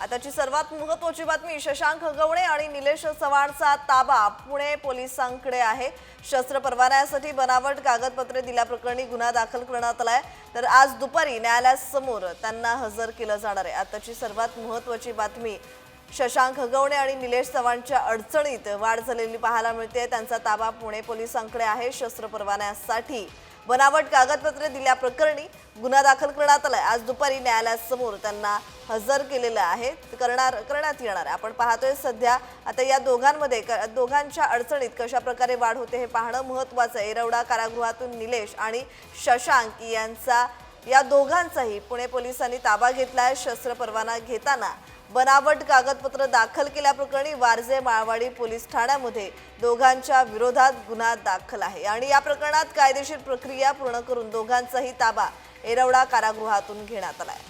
आताची सर्वात महत्वाची बातमी शशांक हगवणे आणि निलेश चव्हाणचा ताबा पुणे पोलिसांकडे आहे. शस्त्र परवान्यासाठी बनावट कागदपत्रे दिल्याप्रकरणी गुन्हा दाखल करण्यात आलाय. तर आज दुपारी न्यायालयासमोर त्यांना हजर केलं जाणार आहे. आताची सर्वात महत्वाची बातमी शशांक हगवणे आणि निलेश चव्हाणच्या अडचणीत वाढ झालेली पाहायला मिळते. त्यांचा ताबा पुणे पोलिसांकडे आहे. शस्त्र परवान्यासाठी बनावट कागदपत्रे दिल्याप्रकरणी गुन्हा दाखल करण्यात आलाय. आज दुपारी न्यायालयासमोर त्यांना हजर केलेलं आहे. करणार करण्यात येणार आहे. आपण पाहतोय सध्या आता या दोघांमध्ये क- दोघांच्या अडचणीत कशा प्रकारे वाढ होते हे पाहणं महत्वाचं आहे. एरवडा कारागृहातून निलेश आणि शशांक यांचा या दोघांचाही पुणे पोलिसांनी ताबा घेतला आहे शस्त्र परवाना घेताना बनावट कागदपत्र दाखल केल्याप्रकरणी वारजे माळवाडी पोलीस ठाण्यामध्ये दोघांच्या विरोधात गुन्हा दाखल आहे. आणि या प्रकरणात कायदेशीर प्रक्रिया पूर्ण करून दोघांचाही ताबा एरवडा कारागृहातून घेण्यात आलाय.